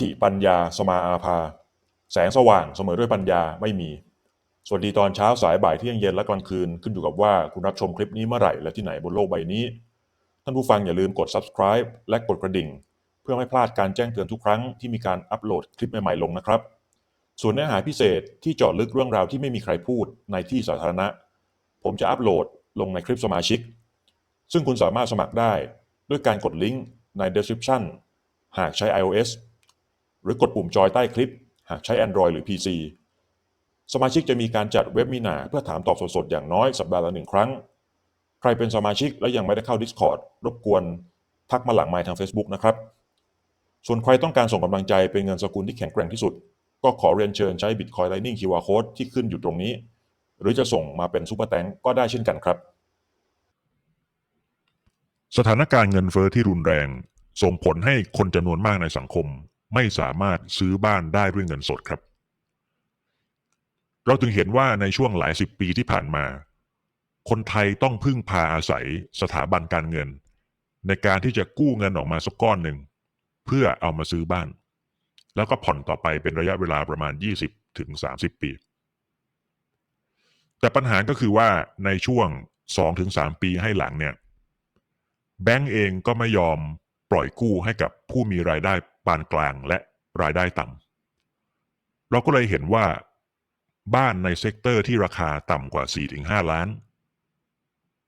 ถิปัญญาสมาอาภา แสงสว่างเสมอด้วยปัญญาไม่มี สวัสดีตอนเช้าสายบ่ายเที่ยงเย็นและกลางคืนขึ้นอยู่กับว่าคุณรับชมคลิปนี้เมื่อไหร่และที่ไหนบนโลกใบนี้ ท่านผู้ฟังอย่าลืมกด subscribe และกดกระดิ่ง เพื่อไม่พลาดการแจ้งเตือนทุกครั้งที่มีการอัปโหลดคลิปใหม่ๆลงนะครับ ส่วนเนื้อหาพิเศษที่เจาะลึกเรื่องราวที่ไม่มีใครพูดในที่สาธารณะ ผมจะอัปโหลดลงในคลิปสมาชิก ซึ่งคุณสามารถสมัครได้ด้วยการกดลิงก์ใน description หากใช้ iOS หรือกดปุ่มจอยใต้คลิป หากใช้ Android หรือ PC สมาชิกจะมีการจัดเว็บมีนาเพื่อถามตอบสดๆ อย่างน้อยสัปดาห์ละหนึ่งครั้ง ใครเป็นสมาชิกและยังไม่ได้เข้า Discord รบกวนทักมาหลังไมค์ทาง Facebook นะครับ ส่วนใครต้องการส่งกำลังใจเป็นเงินสกุลที่แข็งแกร่งที่สุด ก็ขอเรียนเชิญใช้ Bitcoin Lightning QR Code ที่ขึ้นอยู่ตรงนี้ หรือจะส่งมาเป็นซูเปอร์แตงก็ได้เช่นกันครับ สถานการณ์เงินเฟอ้อที่รุนแรง ส่งผลให้คนจำนวนมากในสังคม ไม่สามารถซื้อบ้านได้ด้วยเงินสดครับ เราจึงเห็นว่าในช่วงหลายสิบปีที่ผ่านมา คนไทยต้องพึ่งพาอาศัยสถาบันการเงิน ในการที่จะกู้เงินออกมาสักก้อนหนึ่ง เพื่อเอามาซื้อบ้าน แล้วก็ผ่อนต่อไปเป็นระยะเวลาประมาณ 20ถึง30 ปี แต่ปัญหาก็คือว่าในช่วง 2-3 ปีให้หลังเนี่ยแบงก์เองก็ไม่ยอมปล่อยกู้ให้กับผู้มีรายได้ ปานกลางและรายได้ต่ำเราก็เลยเห็นว่า บ้านในเซกเตอร์ที่ราคาต่ำกว่า 4-5 ล้าน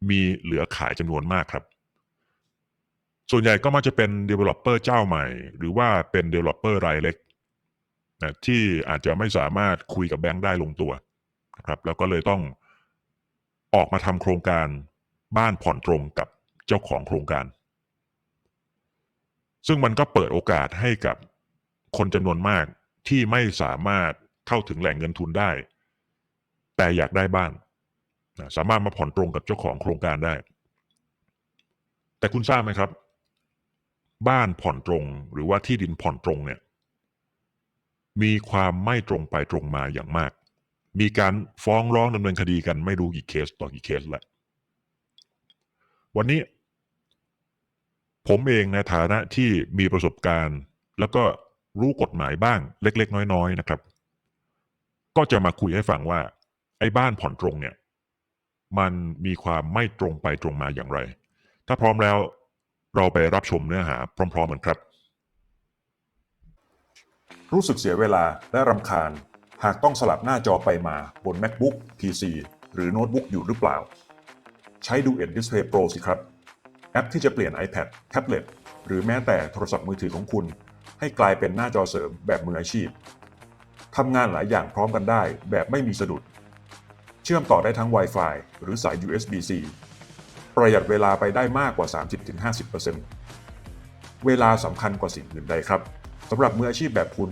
มีเหลือขายจำนวนมากครับ ส่วนใหญ่ก็มักจะเป็น Developer เจ้าใหม่ หรือว่าเป็น Developer รายเล็กนะที่อาจจะไม่สามารถคุยกับแบงก์ได้ลงตัวนะครับแล้วก็เลยต้องออกมาทำโครงการบ้านผ่อนตรงกับเจ้าของโครงการ ซึ่งมันก็เปิดโอกาสให้กับคนจำนวนมากที่ไม่สามารถเข้าถึงแหล่งเงินทุนได้ แต่อยากได้บ้านสามารถมาผ่อนตรงกับเจ้าของโครงการได้ แต่คุณทราบไหมครับ บ้านผ่อนตรงหรือว่าที่ดินผ่อนตรงเนี่ย มีความไม่ตรงไปตรงมาอย่างมาก มีการฟ้องร้องดำเนินคดีกันไม่รู้กี่เคสต่อกี่เคสแหล้ววันนี้ ผมเองในฐานะที่มีประสบการณ์ แล้วก็รู้กฎหมายบ้างเล็ก ๆ น้อย ๆ นะครับ ก็จะมาคุยให้ฟังว่า ไอ้บ้านผ่อนตรงเนี่ย มันมีความไม่ตรงไปตรงมาอย่างไร ถ้าพร้อมแล้วเราไปรับชมเนื้อหาพร้อม ๆ กันครับ รู้สึกเสียเวลาและรำคาญ หากต้องสลับหน้าจอไปมาบน MacBook PC หรือโน้ตบุ๊กอยู่หรือเปล่า ใช้ Duet Display Pro สิครับ ปที่จะเปลี่ยน iPad แท็บเล็ตหรือแม้แต่โทรศัพท์มือถือของคุณ ให้กลายเป็นหน้าจอเสริมแบบมืออาชีพทำงานหลายอย่างพร้อมกันได้แบบไม่มีสะดุด เชื่อมต่อได้ทั้ง Wi-Fi หรือสาย USB-C ประหยัดเวลาไปได้มากกว่า 30-50%เวลาสำคัญกว่าสิ่งอื่นใดครับสำหรับมืออาชีพแบบคุณ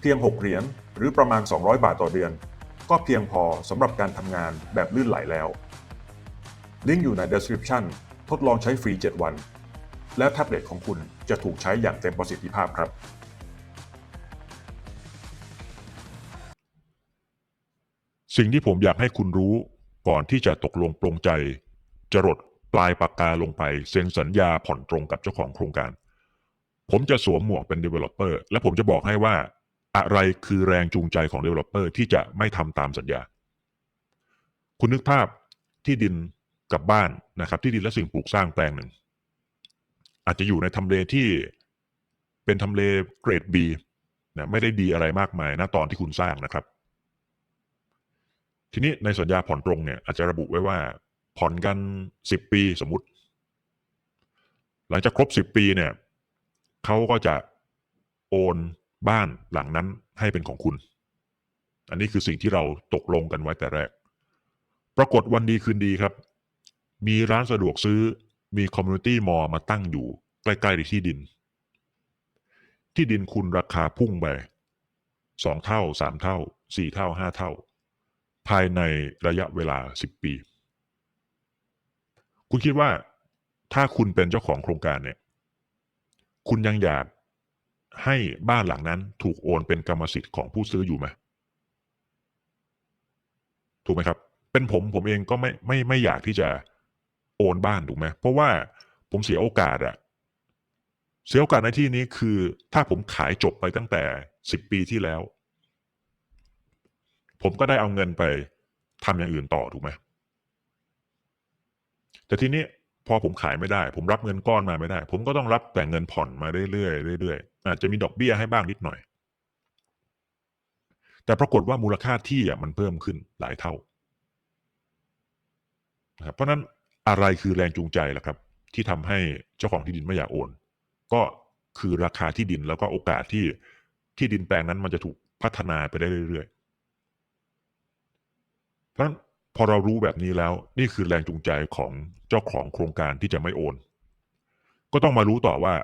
เพียง 6 เหรียญหรือประมาณ 200 บาทต่อเดือน ก็เพียงพอสำหรับการทำงานแบบลื่นไหลแล้ว ลิงก์อยู่ใน description ทดลองใช้ฟรี 7 วัน แล้วแท็บเล็ตของคุณจะถูกใช้อย่างเต็มประสิทธิภาพครับ สิ่งที่ผมอยากให้คุณรู้ก่อนที่จะตกลงปรงใจ จรดปลายปากกาลงไปเซ็นสัญญาผ่อนตรงกับเจ้าของโครงการ ผมจะสวมหมวกเป็น Developer และผมจะบอกให้ว่า อะไรคือแรงจูงใจของ Developer ที่จะไม่ทำตามสัญญา คุณนึกภาพที่ดิน กับบ้านนะครับ ที่ดินและสิ่งปลูกสร้างแปลงหนึ่ง อาจจะอยู่ในทำเลที่เป็นทำเลเกรด B นะไม่ได้ดีอะไรมากมายณตอนที่คุณสร้างนะครับ ทีนี้ในสัญญาผ่อนตรงเนี่ยอาจจะระบุไว้ว่าผ่อนกันสิบปีสมมติ หลังจากครบสิบปีเนี่ยเขาก็จะโอนบ้านหลังนั้นให้เป็นของคุณ อันนี้คือสิ่งที่เราตกลงกันไว้แต่แรก ปรากฏวันดีคืนดีครับ มีร้านสะดวกซื้อ มีคอมมูนิตี้มอลมาตั้งอยู่ใกล้ๆที่ดิน ที่ดินคุณราคาพุ่งไปสองเท่าสามเท่าสี่เท่าห้าเท่า ภายในระยะเวลาสิบปี คุณคิดว่าถ้าคุณเป็นเจ้าของโครงการเนี่ย คุณยังอยากให้บ้านหลังนั้นถูกโอนเป็นกรรมสิทธิ์ของผู้ซื้ออยู่ไหมถูกไหมครับ เป็นผมผมเองก็ไม่ไม่ไม่อยากที่จะ โอนบ้านถูกไหมเพราะว่าผมเสียโอกาสอะเสียโอกาสในที่นี้คือ ถ้าผมขายจบไปตั้งแต่สิบปีที่แล้ว ผมก็ได้เอาเงินไปทำอย่างอื่นต่อถูกไหมแต่ทีนี้พอผมขายไม่ได้ ผมรับเงินก้อนมาไม่ได้ ผมก็ต้องรับแต่เงินผ่อนมาเรื่อยๆเรื่อยๆอาจจะมีดอกเบี้ยให้บ้างนิดหน่อย แต่ปรากฏว่ามูลค่าที่อะมันเพิ่มขึ้นหลายเท่านะครับเพราะฉะนั้น อะไรคือแรงจูงใจล่ะครับ ที่ทำให้เจ้าของที่ดินไม่อยากโอน ก็คือราคาที่ดินแล้วก็โอกาสที่ที่ดินแปลงนั้นมันจะถูกพัฒนาไปได้เรื่อยๆ เพราะฉะนั้นพอเรารู้แบบนี้แล้ว นี่คือแรงจูงใจของเจ้าของโครงการที่จะไม่โอน ก็ต้องมารู้ต่อว่า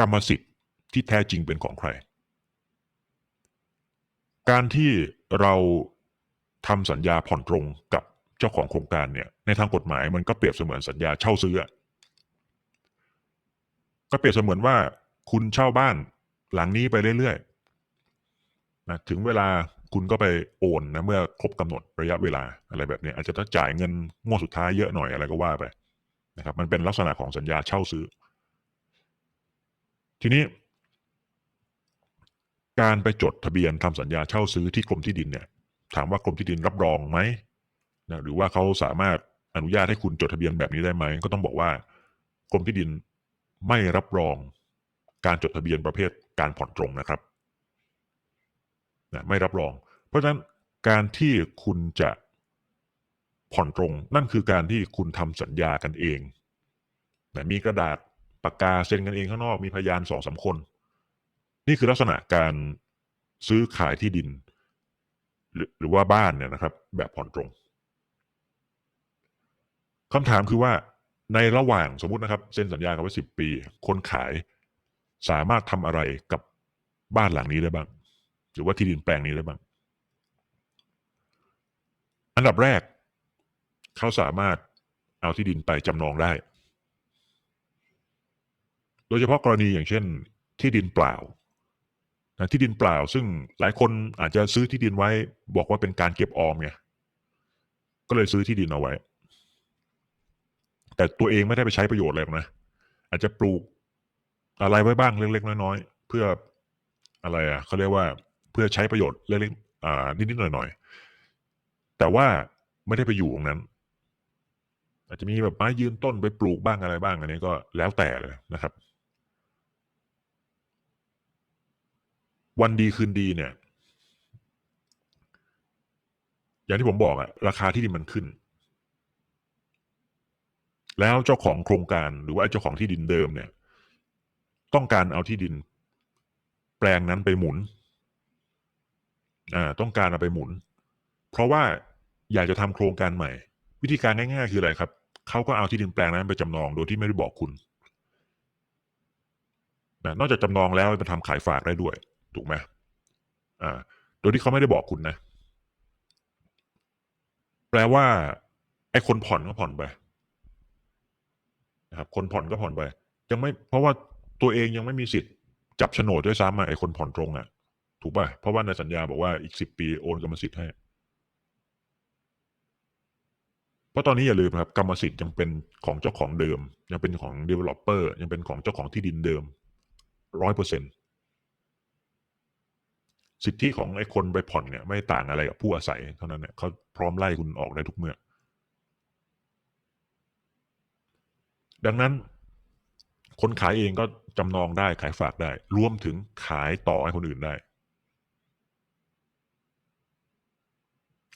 กรรมสิทธิ์ที่แท้จริงเป็นของใคร การที่เราทำสัญญาผ่อนตรงกับ เจ้าของโครงการเนี่ย ในทางกฎหมายมันก็เปรียบเสมือนสัญญาเช่าซื้อ ก็เปรียบเสมือนว่าคุณเช่าบ้านหลังนี้ไปเรื่อยๆนะถึงเวลาคุณก็ไปโอนนะเมื่อครบกำหนดระยะเวลาอะไรแบบนี้อาจจะต้องจ่ายเงินงวดสุดท้ายเยอะหน่อยอะไรก็ว่าไปนะครับ มันเป็นลักษณะของสัญญาเช่าซื้อ ทีนี้ การไปจดทะเบียนทำสัญญาเช่าซื้อที่กรมที่ดินเนี่ย ถามว่ากรมที่ดินรับรองไหม นะหรือว่าเขาสามารถอนุญาตให้คุณจดทะเบียนแบบนี้ได้ไหม ก็ต้องบอกว่ากรมที่ดินไม่รับรองการจดทะเบียนประเภทการผ่อนตรงนะครับนะไม่รับรอง เพราะฉะนั้นการที่คุณจะผ่อนตรง นั่นคือการที่คุณทำสัญญากันเองนะมีกระดาษปากกาเซ็นกันเองข้างนอกมีพยานสองสามคน นี่คือลักษณะการซื้อขายที่ดิน หรือว่าบ้านเนี่ยนะครับ แบบผ่อนตรง คำถามคือว่าในระหว่างสมมตินะครับ เซ็นสัญญากันไว้สิบปี คนขายสามารถทำอะไรกับบ้านหลังนี้ได้บ้าง หรือว่าที่ดินแปลงนี้ได้บ้าง อันดับแรก เขาสามารถเอาที่ดินไปจำนองได้ โดยเฉพาะกรณีอย่างเช่น ที่ดินเปล่านะที่ดินเปล่า ซึ่งหลายคนอาจจะซื้อที่ดินไว้ บอกว่าเป็นการเก็บออมไงก็เลยซื้อที่ดินเอาไว้ แต่ตัวเองไม่ได้ไปใช้ประโยชน์อะไรนะอาจจะปลูกอะไรไว้บ้างเล็กๆน้อยๆเพื่ออะไรอะเขาเรียกว่าเพื่อใช้ประโยชน์เล็กๆอ่านิดๆหน่อยๆแต่ว่าไม่ได้ไปอยู่ตรงนั้น อาจจะมีแบบไม้ยืนต้นไปปลูกบ้างอะไรบ้าง อันนี้ก็แล้วแต่เลยนะครับ วันดีคืนดีเนี่ย อย่างที่ผมบอกอะราคาที่ดินมันขึ้น แล้วเจ้าของโครงการหรือว่าเจ้าของที่ดินเดิมเนี่ย ต้องการเอาที่ดิน แปลงนั้นไปหมุน อ่า ต้องการเอาไปหมุน เพราะว่าอยากจะทำโครงการใหม่ วิธีการง่ายๆคืออะไรครับเขาก็เอาที่ดินแปลงนั้นไปจำนองโดยที่ไม่ได้บอกคุณนะนอกจากจำนองแล้วไปทำขายฝากได้ด้วย ถูกไหมอ่า โดยที่เขาไม่ได้บอกคุณนะ แปลว่า ไอ้คนผ่อนก็ผ่อนไป นะครับคนผ่อนก็ผ่อนไปยังไม่เพราะว่าตัวเองยังไม่มีสิทธิ์จับโฉนดด้วยซ้ำอะไอ้คนผ่อนตรงอะ ถูกป่ะเพราะว่าในสัญญาบอกว่าอีกสิบปีโอนกรรมสิทธิ์ให้ เพราะตอนนี้อย่าลืมนะครับ กรรมสิทธิ์ยังเป็นของเจ้าของเดิม ยังเป็นของ developer ยังเป็นของเจ้าของที่ดินเดิมร้อยเปอร์เซ็นสิทธิของไอ้คนไปผ่อนเนี่ย ไม่ต่างอะไรกับผู้อาศัยเท่านั้นเนี่ยเขาพร้อมไล่คุณออกได้ทุกเมื่อ ดังนั้น คนขายเองก็จำนองได้ขายฝากได้ รวมถึงขายต่อให้คนอื่นได้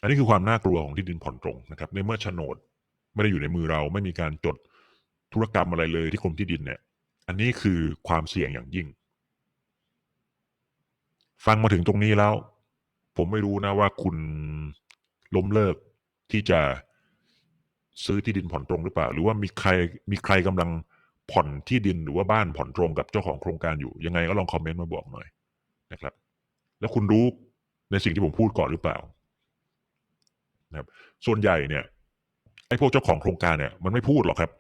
อันนี้คือความน่ากลัวของที่ดินผ่อนตรงนะครับ ในเมื่อโฉนดไม่ได้อยู่ในมือเราไม่มีการจดธุรกรรมอะไรเลยที่กรมที่ดินเนี่ย อันนี้คือความเสี่ยงอย่างยิ่ง ฟังมาถึงตรงนี้แล้ว ผมไม่รู้นะว่าคุณล้มเลิกที่จะ ซื้อที่ดินผ่อนตรงหรือเปล่า หรือว่ามีใครมีใครกำลังผ่อนที่ดินหรือว่าบ้านผ่อนตรงกับเจ้าของโครงการอยู่ ยังไงก็ลองคอมเมนต์มาบอกหน่อยนะครับ แล้วคุณรู้ในสิ่งที่ผมพูดก่อนหรือเปล่านะครับ ส่วนใหญ่เนี่ยไอ้พวกเจ้าของโครงการเนี่ยมันไม่พูดหรอกครับ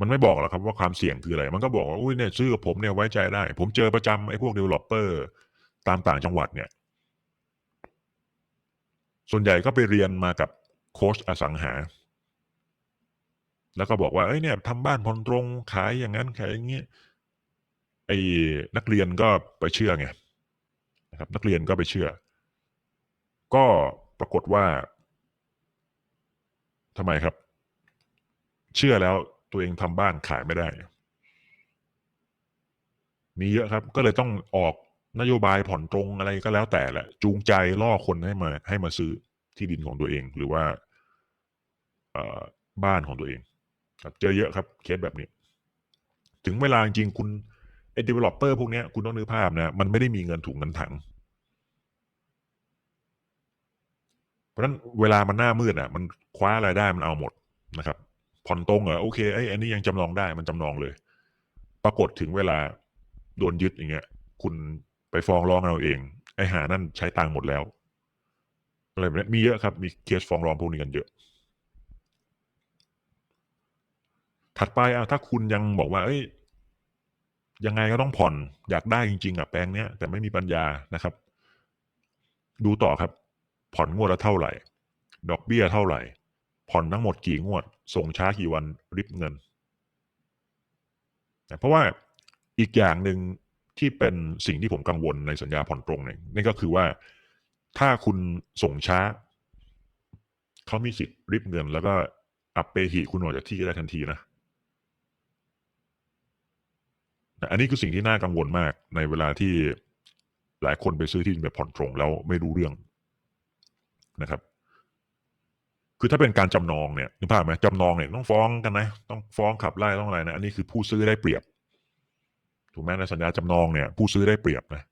มันไม่บอกหรอกครับว่าความเสี่ยงคืออะไร มันก็บอกว่าอุ้ยเนี่ยซื้อกับผมเนี่ยไว้ใจได้ ผมเจอประจำไอ้พวก developer ตามต่างจังหวัดเนี่ย ส่วนใหญ่ก็ไปเรียนมากับ โค้ชอสังหา แล้วก็บอกว่าเอ้ยเนี่ยทำบ้านผ่อนตรงขายอย่างนั้นขายอย่างนี้ยไอ้นักเรียนก็ไปเชื่อไงนะครับ นักเรียนก็ไปเชื่อ ก็ปรากฏว่าทำไมครับ เชื่อแล้วตัวเองทำบ้านขายไม่ได้มีเยอะครับ ก็เลยต้องออกนโยบายผ่อนตรงอะไรก็แล้วแต่แหละ จูงใจล่อคนให้มาให้มาซื้อ ที่ดินของตัวเอง หรือว่าบ้านของตัวเองครับเจอเยอะครับเคสแบบนี้ ถึงเวลาจริงๆคุณไอ้ developer พวกนี้คุณต้องนึกภาพนะ มันไม่ได้มีเงินถุงเงินถัง เพราะนั้นเวลามันหน้ามืดอะ มันคว้าอะไรได้มันเอาหมดนะครับ ผ่อนตรงเหรอโอเคไอ้อันนี้ยังจำนองได้มันจำนองเลย ปรากฏถึงเวลาโดนยึดอย่างเงี้ย คุณไปฟ้องร้องเอาเอง ไอ้หานั่นใช้ตังค์หมดแล้ว อะไรแบบนี้มีเยอะครับ มีเคสฟ้องร้องพวกนี้กันเยอะ ถัดไปอะถ้าคุณยังบอกว่า เอ้ย ยังไงก็ต้องผ่อน อยากได้จริง ๆอะแปลงเนี้ยแต่ไม่มีปัญญานะครับ ดูต่อครับ ผ่อนงวดละเท่าไหร่ ดอกเบี้ยเท่าไหร่ ผ่อนทั้งหมดกี่งวด ส่งช้ากี่วันริบเงินเพราะว่าอีกอย่างหนึ่งที่เป็นสิ่งที่ผมกังวลในสัญญาผ่อนตรงเนี่ยนี่ก็คือว่า คุณส่งช้า เขามีสิทธิ์ริบเงิน แล้วก็อัปเปหิคุณออกจากที่ก็ได้ทันทีนะนะอันนี้คือสิ่งที่น่ากังวลมากในเวลาที่หลายคนไปซื้อที่ดินแบบผ่อนตรงแล้วไม่รู้เรื่องนะครับ คือถ้าเป็นการจำนองเนี่ยนึกภาพไหมจำนองเนี่ยต้องฟ้องกันนะ ต้องฟ้องขับไล่ต้องอะไรนะ อันนี้คือผู้ซื้อได้เปรียบ ถูกไหมในสัญญาจำนองเนี่ย ผู้ซื้อได้เปรียบนะ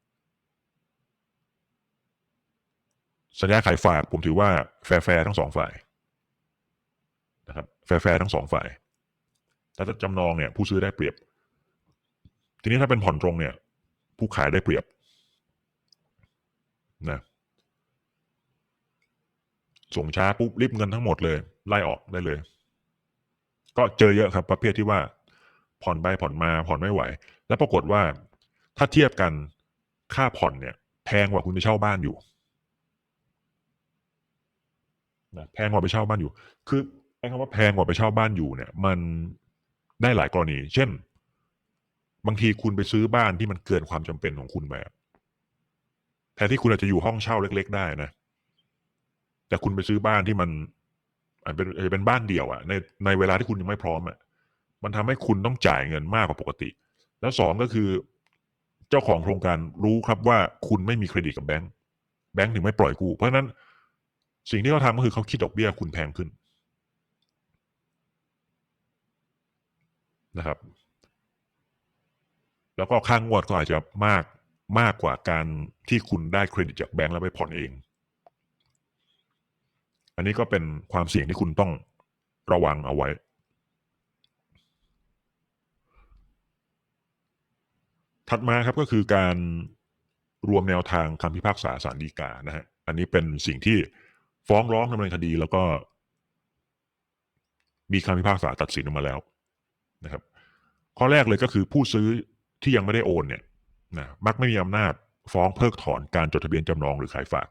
สัญญาขายฝากผมถือว่าแฟร์ๆทั้งสองฝ่ายนะครับแฟร์ๆทั้งสองฝ่ายแต่ถ้าจำนองเนี่ยผู้ซื้อได้เปรียบ ทีนี้ถ้าเป็นผ่อนตรงเนี่ย ผู้ขายได้เปรียบนะส่งช้าปุ๊บรีบเงินทั้งหมดเลย ไล่ออกได้เลย ก็เจอเยอะครับ ประเภทที่ว่า ผ่อนไปผ่อนมาผ่อนไม่ไหว แล้วปรากฏว่าถ้าเทียบกันค่าผ่อนเนี่ยแพงกว่าคุณไปเช่าบ้านอยู่ นะแพงกว่าไปเช่าบ้านอยู่ คือไอ้คำว่าแพงกว่าไปเช่าบ้านอยู่เนี่ย มันได้หลายกรณี เช่น บางทีคุณไปซื้อบ้านที่มันเกินความจำเป็นของคุณแบบแทนที่คุณอาจจะอยู่ห้องเช่าเล็ก ๆ ได้นะ แต่คุณไปซื้อบ้านที่มันอาจเป็นอาจะเป็นบ้านเดี่ยวอะในในเวลาที่คุณยังไม่พร้อมอะมันทำให้คุณต้องจ่ายเงินมากกว่าปกติ แล้วสองก็คือ เจ้าของโครงการรู้ครับว่าคุณไม่มีเครดิตกับแบงก์แบงก์ถึงไม่ปล่อยกู้เพราะฉะนั้น สิ่งที่เขาทำก็คือเขาคิดดอกเบี้ยคุณแพงขึ้นนะครับ แล้วก็ค่างงวดก็อาจจะมากมากกว่าการที่คุณได้เครดิตจากแบงก์แล้วไปผ่อนเอง อันนี้ก็เป็นความเสี่ยงที่คุณต้องระวังเอาไว้ ถัดมาครับก็คือการรวมแนวทางคำพิพากษาสารดีกานะฮะ อันนี้เป็นสิ่งที่ ฟ้องร้องดำเนินคดีแล้วก็ มีคำพิพากษาตัดสินออกมาแล้วนะครับ ข้อแรกเลยก็คือผู้ซื้อที่ยังไม่ได้โอนเนี่ยนะมักไม่มีอำนาจฟ้องเพิกถอนการจดทะเบียนจำนองหรือขายฝาก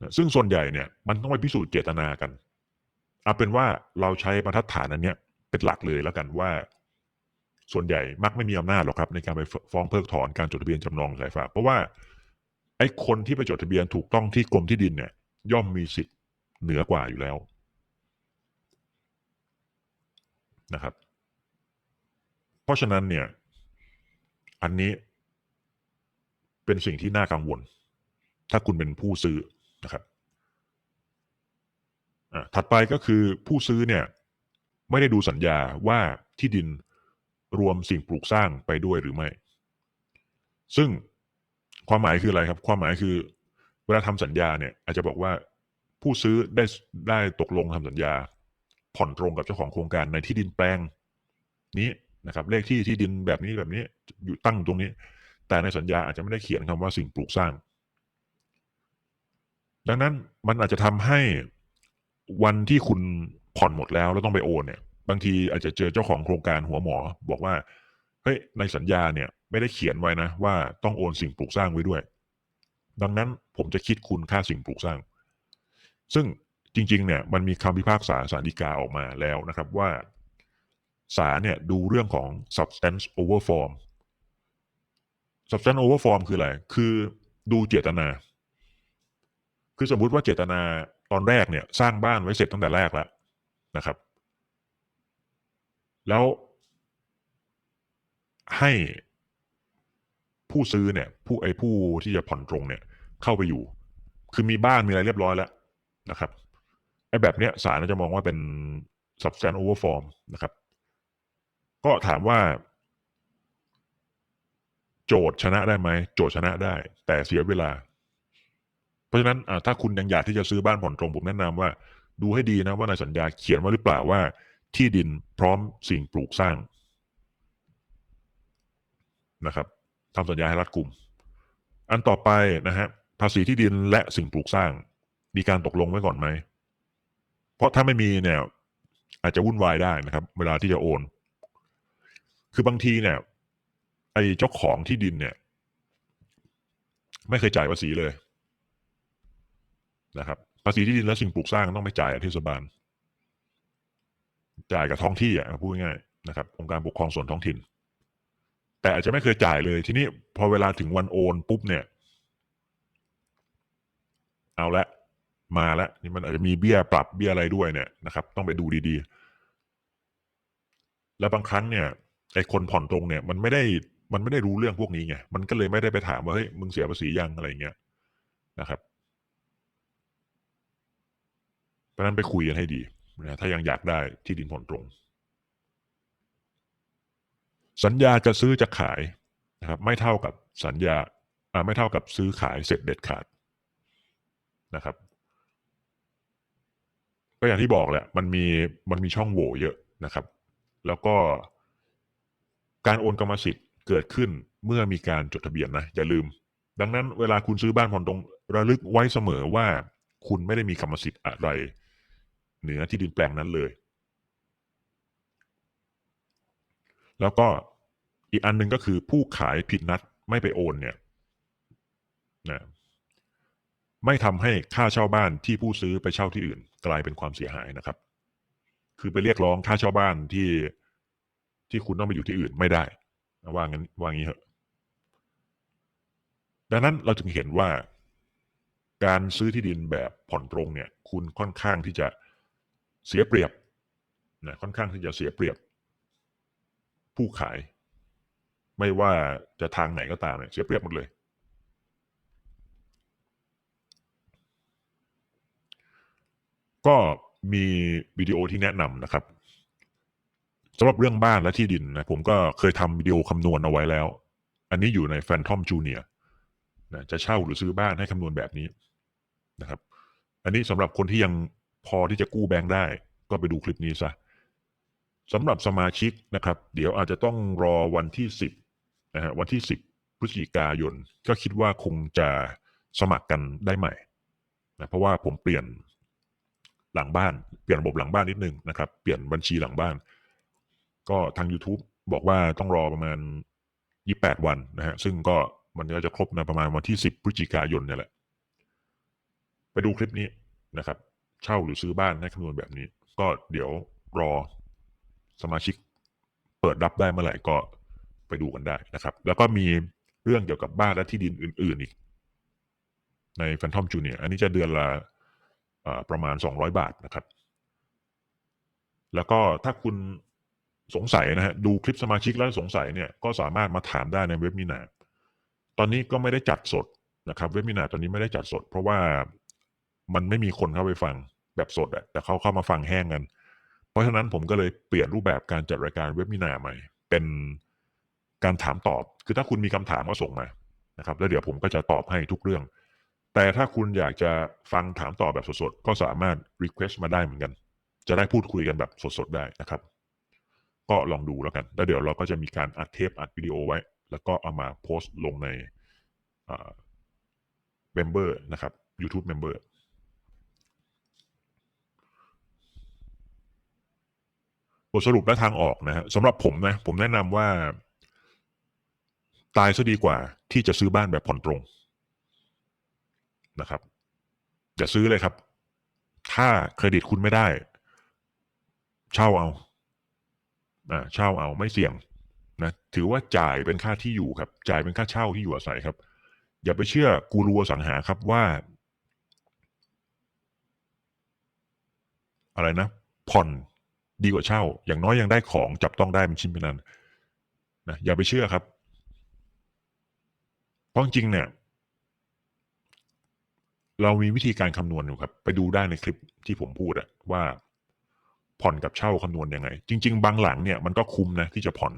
นะซึ่งส่วนใหญ่เนี่ยมันต้องไปพิสูจน์เจตนากันเอาเป็นว่าเราใช้บรรทัดฐานอันเนี้ยเป็นหลักเลยแล้วกันว่า ส่วนใหญ่มักไม่มีอำนาจหรอกครับ ในการไปฟ้องเพิกถอนการจดทะเบียนจำนองขายฝาก เพราะว่า ไอ้คนที่ไปจดทะเบียนถูกต้องที่กรมที่ดินเนี่ย ย่อมมีสิทธิ์เหนือกว่าอยู่แล้วนะครับ เพราะฉะนั้นเนี่ย อันนี้เป็นสิ่งที่น่ากังวล ถ้าคุณเป็นผู้ซื้อนะครับอะถัดไปก็คือผู้ซื้อเนี่ย ไม่ได้ดูสัญญาว่าที่ดินรวมสิ่งปลูกสร้างไปด้วยหรือไม่ ซึ่ง ความหมายคืออะไรครับ ความหมายคือ เวลาทำสัญญาเนี่ย อาจจะบอกว่าผู้ซื้อได้ได้ตกลงทำสัญญา ผ่อนตรงกับเจ้าของโครงการในที่ดินแปลง นี้นะครับเลขที่ที่ดินแบบนี้แบบนี้อยู่ตั้งตรงนี้ แต่ในสัญญาอาจจะไม่ได้เขียนคำว่าสิ่งปลูกสร้าง ดังนั้นมันอาจจะทำให้วันที่คุณผ่อนหมดแล้วแล้วต้องไปโอนเนี่ย บางทีอาจจะเจอเจ้าของโครงการหัวหมอ บอกว่าเฮ้ยในสัญญาเนี่ย ไม่ได้เขียนไว้นะ ว่าต้องโอนสิ่งปลูกสร้างไว้ด้วย ดังนั้นผมจะคิดคุณค่าสิ่งปลูกสร้าง ซึ่งจริงๆเนี่ยมันมีคำพิพากษาสารดีกาออกมาแล้วนะครับว่าศาลเนี่ยดูเรื่องของ substance over form substance over form คืออะไร คือดูเจตนา คือสมมุติว่าเจตนาตอนแรกเนี่ยสร้างบ้านไว้เสร็จตั้งแต่แรกแล้วนะครับ แล้วให้ ผู้ซื้อเนี่ย ผู้ไอ้ผู้ที่จะผ่อนตรงเนี่ย เข้าไปอยู่ คือมีบ้านมีอะไรเรียบร้อยแล้วนะครับไอ้แบบเนี้ยศาลจะมองว่าเป็น substance over form นะครับ ก็ถามว่า โจทย์ชนะได้ไหมโจทย์ชนะได้ แต่เสียเวลา เพราะฉะนั้นอ่าถ้าคุณยังอยากที่จะซื้อบ้านผ่อนตรงผมแนะนำว่า ดูให้ดีนะว่าในสัญญาเขียนไว้หรือเปล่าว่า ที่ดินพร้อมสิ่งปลูกสร้างนะครับ ทำสัญญาให้รัดกลุ่ม อันต่อไปนะฮะภาษีที่ดินและสิ่งปลูกสร้าง มีการตกลงไว้ก่อนไหม เพราะถ้าไม่มีเนี่ย อาจจะวุ่นวายได้นะครับ เวลาที่จะโอน คือบางทีเนี่ย ไอ้เจ้าของที่ดินเนี่ย ไม่เคยจ่ายภาษีเลยนะครับ ภาษีที่ดินและสิ่งปลูกสร้างต้องไปจ่ายเทศบาลจ่ายกับท้องที่อะพูดง่ายๆนะครับองค์การปกครองส่วนท้องถิ่น แต่อาจจะไม่เคยจ่ายเลย ทีนี้พอเวลาถึงวันโอนปุ๊บเนี่ย เอาละมาแล้วนี่มันอาจจะมีเบี้ยปรับเบี้ยอะไรด้วยเนี่ยนะครับ ต้องไปดูดีๆ แล้วบางครั้งเนี่ยไอ้คนผ่อนตรงเนี่ย มันไม่ได้มันไม่ได้รู้เรื่องพวกนี้ไงมันก็เลยไม่ได้ไปถามว่าเฮ้ยมึงเสียภาษียังอะไรเงี้ยนะครับเพราะฉะนั้นไปคุยกันให้ดีนะถ้ายังอยากได้ที่ดินผ่อนตรง สัญญาจะซื้อจะขายนะครับไม่เท่ากับสัญญาไม่เท่ากับซื้อขายเสร็จเด็ดขาดนะครับ ก็อย่างที่บอกแหละมันมีมันมีช่องโหว่เยอะนะครับ แล้วก็การโอนกรรมสิทธิ์เกิดขึ้นเมื่อมีการจดทะเบียนนะอย่าลืม ดังนั้นเวลาคุณซื้อบ้านผ่อนตรงระลึกไว้เสมอว่าคุณไม่ได้มีกรรมสิทธิ์อะไร เหนือที่ดินแปลงนั้นเลย แล้วก็อีกอันหนึ่งก็คือผู้ขายผิดนัดไม่ไปโอนเนี่ยนะไม่ทำให้ค่าเช่าบ้านที่ผู้ซื้อไปเช่าที่อื่น กลายเป็นความเสียหายนะครับ คือไปเรียกร้องค่าเช่าบ้านที่ที่คุณต้องไปอยู่ที่อื่นไม่ได้ว่างั้นว่างี้เหอะ ดังนั้นเราจึงเห็นว่า การซื้อที่ดินแบบผ่อนตรงเนี่ย คุณค่อนข้างที่จะเสียเปรียบนะค่อนข้างที่จะเสียเปรียบ ผู้ขาย ไม่ว่าจะทางไหนก็ตามเนี่ยเสียเปรียบหมดเลย ก็มีวิดีโอที่แนะนำนะครับสำหรับเรื่องบ้านและที่ดินนะผมก็เคยทำวิดีโอคำนวณเอาไว้แล้ว อันนี้อยู่ใน Phantom Junior นะจะเช่าหรือซื้อบ้านให้คำนวณแบบนี้นะครับ อันนี้สำหรับคนที่ยังพอที่จะกู้แบงค์ได้ ก็ไปดูคลิปนี้ซะ สำหรับสมาชิกนะครับ เดี๋ยวอาจจะต้องรอวันที่สิบนะฮะวันที่สิบพฤศจิกายน ก็คิดว่าคงจะสมัครกันได้ใหม่นะเพราะว่าผมเปลี่ยนหลังบ้านเปลี่ยนระบบหลังบ้านนิดนึงนะครับ เปลี่ยนบัญชีหลังบ้าน ก็ทาง YouTube บอกว่าต้องรอประมาณ 28 วันนะฮะซึ่งก็มันก็จะครบในประมาณวันที่ 10 พฤศจิกายนเนี่ยแหละ ไปดูคลิปนี้นะครับ เช่าหรือซื้อบ้านให้คำนวณแบบนี้ ก็เดี๋ยวรอ สมาชิกเปิดรับได้เมื่อไหร่ก็ไปดูกันได้นะครับ แล้วก็มีเรื่องเกี่ยวกับบ้านและที่ดินอื่น ๆ อีก ใน Phantom Junior อันนี้จะเดือนละประมาณ 200 บาทนะครับ แล้วก็ถ้าคุณสงสัยนะฮะดูคลิปสมาชิกแล้วสงสัยเนี่ยก็สามารถมาถามได้ในเว็บมินาตอนนี้ก็ไม่ได้จัดสดนะครับ เว็บมินาตอนนี้ไม่ได้จัดสด เพราะว่ามันไม่มีคนเข้าไปฟังแบบสดอะแต่เขาเข้ามาฟังแห้งกัน เพราะฉะนั้นผมก็เลยเปลี่ยนรูปแบบการจัดรายการเว็บมินาใหม่ เป็นการถามตอบ คือถ้าคุณมีคำถามก็ส่งมานะครับ แล้วเดี๋ยวผมก็จะตอบให้ทุกเรื่อง แต่ถ้าคุณอยากจะฟังถามตอบแบบสดๆ ก็สามารถ request มาได้เหมือนกัน จะได้พูดคุยกันแบบสดๆ ได้นะครับ ก็ลองดูแล้วกัน แล้วเดี๋ยวเราก็จะมีการอัดเทปอัดวิดีโอไว้ แล้วก็เอามาโพสต์ลงในเมมเบอร์นะครับ YouTube Member บทสรุปและทางออกนะฮะสำหรับผมนะ ผมแนะนำว่า ตายซะดีกว่า ที่จะซื้อบ้านแบบผ่อนตรงนะครับอย่าซื้อเลยครับ ถ้าเครดิตคุณไม่ได้ เช่าเอาอ่าเช่าเอาไม่เสี่ยงนะถือว่าจ่ายเป็นค่าที่อยู่ครับ จ่ายเป็นค่าเช่าที่อยู่อาศัยครับ อย่าไปเชื่อกูรูสังหาครับว่า อะไรนะ ผ่อน ดีกว่าเช่า อย่างน้อยยังได้ของจับต้องได้เป็นชิ้นเป็นอันนะอย่าไปเชื่อครับ เพราะจริงเนี่ย เรามีวิธีการคำนวณอยู่ครับ ไปดูได้ในคลิปที่ผมพูดอะว่าผ่อนกับเช่าคำนวณยังไง จริง ๆ บางหลังเนี่ยมันก็คุ้มนะที่จะผ่อน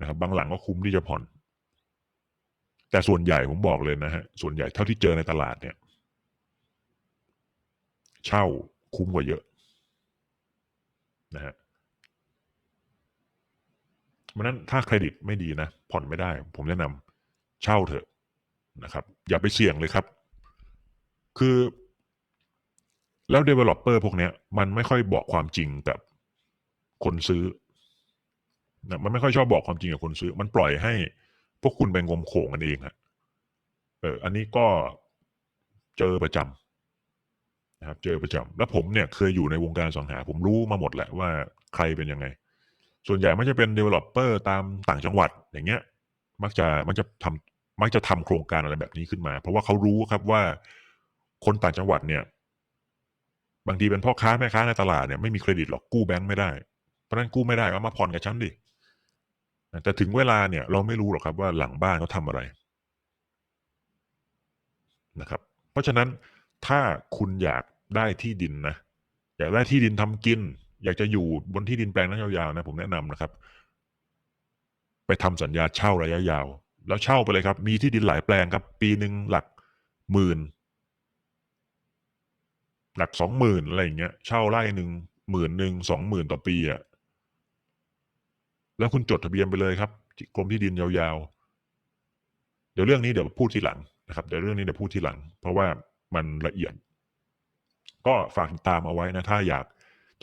นะครับ บางหลังก็คุ้มที่จะผ่อน แต่ส่วนใหญ่ผมบอกเลยนะฮะส่วนใหญ่เท่าที่เจอในตลาดเนี่ย เช่าคุ้มกว่าเยอะ นะฮะเพราะนั้นถ้าเครดิตไม่ดีนะผ่อนไม่ได้ ผมแนะนำเช่าเถอะนะครับ อย่าไปเสี่ยงเลยครับ คือ แล้ว developer พวกเนี้ยมันไม่ค่อยบอกความจริงกับคนซื้อนะมันไม่ค่อยชอบบอกความจริงกับคนซื้อ มันปล่อยให้พวกคุณไปงมโขงกันเองฮะเออ อันนี้ก็เจอประจำ นะครับเจอประจำแล้วผมเนี่ยเคยอยู่ในวงการสังหา ผมรู้มาหมดแหละว่าใครเป็นยังไง ส่วนใหญ่มักจะเป็น developer ตามต่างจังหวัดอย่างเงี้ย มักจะมักจะทำมักจะทำโครงการอะไรแบบนี้ขึ้นมา เพราะว่าเขารู้ครับว่าคนต่างจังหวัดเนี่ย บางทีเป็นพ่อค้าแม่ค้าในตลาดเนี่ยไม่มีเครดิตหรอกกู้แบงค์ไม่ได้ เพราะนั้นกู้ไม่ได้ก็มาผ่อนกับฉันดิแต่ถึงเวลาเนี่ย เราไม่รู้หรอกครับว่าหลังบ้านเขาทำอะไรนะครับ เพราะฉะนั้น ถ้าคุณอยากได้ที่ดินนะอยากได้ที่ดินทำกิน อยากจะอยู่บนที่ดินแปลงนั้นยาวๆนะผมแนะนำนะครับ ไปทำสัญญาเช่าระยะยาว แล้วเช่าไปเลยครับ มีที่ดินหลายแปลงครับ ปีหนึ่งหลักหมื่น หลักสองหมื่นอะไรอย่างเงี้ย เช่าไร่หนึ่งหมื่นหนึ่งสองหมื่นต่อปีอะ่ะแล้วคุณจดทะเบียนไปเลยครับกรมที่ดินยาวๆ เดี๋ยวเรื่องนี้เดี๋ยวพูดทีหลังนะครับ เดี๋ยวเรื่องนี้เดี๋ยวพูดทีหลัง เพราะว่า มันละเอียด ก็ฝากติดตามเอาไว้นะ ถ้าอยาก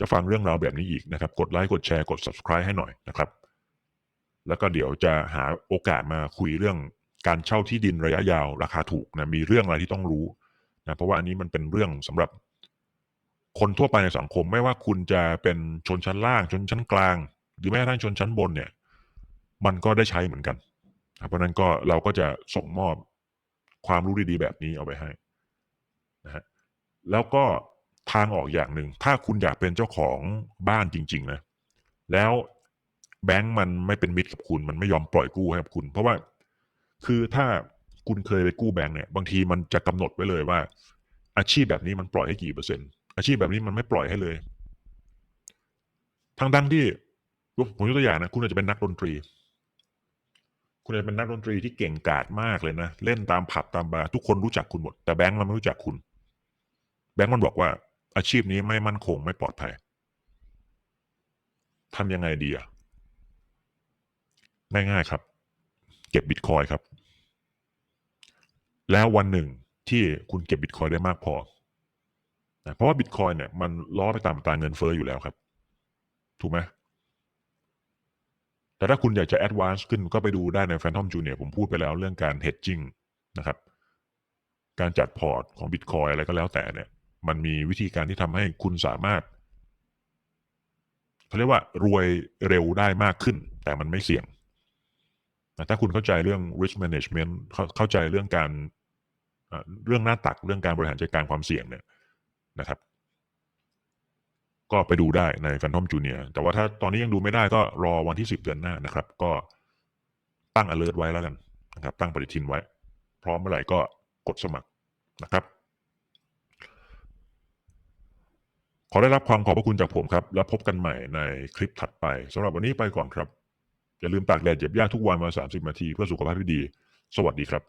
จะฟังเรื่องราวแบบนี้อีกนะครับ กดไลค์ กดแชร์ กด subscribe ให้หน่อยนะครับ แล้วก็เดี๋ยวจะหาโอกาสมาคุยเรื่องการเช่าที่ดินระยะยาวราคาถูกนะมีเรื่องอะไรที่ต้องรู้นะเพราะว่าอันนี้มันเป็นเรื่องสำหรับคนทั่วไปในสังคม ไม่ว่าคุณจะเป็นชนชั้นล่างชนชั้นกลาง หรือแม้กระทั่งชนชั้นบนเนี่ย มันก็ได้ใช้เหมือนกัน เพราะฉะนั้นก็เราก็จะส่งมอบความรู้ดีๆแบบนี้เอาไปให้ นะฮะแล้วก็ทางออกอย่างหนึ่ง ถ้าคุณอยากเป็นเจ้าของบ้านจริง ๆ นะ แล้วแบงก์มันไม่เป็นมิตรกับคุณ มันไม่ยอมปล่อยกู้ให้กับคุณ เพราะว่าคือถ้าคุณเคยไปกู้แบงก์เนี่ย บางทีมันจะกำหนดไว้เลยว่า อาชีพแบบนี้มันปล่อยให้กี่เปอร์เซ็นต์อาชีพแบบนี้มันไม่ปล่อยให้เลยทั้งดังที่ผมยกตัวอย่างนะคุณอาจจะเป็นนักดนตรี คุณอาจจะเป็นนักดนตรีที่เก่งกาจมากเลยนะ เล่นตามผับตามบาร์ทุกคนรู้จักคุณหมด แต่แบงก์มันไม่รู้จักคุณ แบงก์มันบอกว่า อาชีพนี้ไม่มั่นคงไม่ปลอดภัยทำยังไงดีอะง่ายๆครับ เก็บบิตคอยครับ แล้ววันหนึ่งที่คุณเก็บบิตคอยได้มากพอนะเพราะว่าบิตคอยเนี่ยมันล้อไปตามตาเงินเฟอ้ออยู่แล้วครับ ถูกไหมแต่ถ้าคุณอยากจะแอดวานซ์ขึ้นก็ไปดูได้ใน Phantom Junior ผมพูดไปแล้วเรื่องการ hedging นะครับ การจัดพอร์ตของ Bitcoin อะไรก็แล้วแต่เนี่ย มันมีวิธีการที่ทำให้คุณสามารถเขาเรียกว่ารวยเร็วได้มากขึ้น แต่มันไม่เสี่ยงนะถ้าคุณเข้าใจเรื่อง risk management เข้าเข้าใจเรื่องการเรื่องหน้าตักเรื่องการบริหารจัดการความเสี่ยงเนี่ยนะครับ ก็ไปดูได้ใน Phantom Junior แต่ว่าถ้าตอนนี้ยังดูไม่ได้ก็รอวันที่ 10 เดือนหน้านะครับ ก็ตั้ง alert ไว้แล้วกันนะครับ ตั้งปฏิทินไว้ พร้อมเมื่อไหร่ก็กดสมัครนะครับ ข อได้รับความขอบพระคุณจากผมครับ แล้วพบกันใหม่ในคลิปถัดไปสำหรับวันนี้ไปก่อนครับ อย่าลืมตากแดดเหยียบหญ้าทุกวันมา 30 นาทีเพื่อสุขภาพที่ดี สวัสดีครับ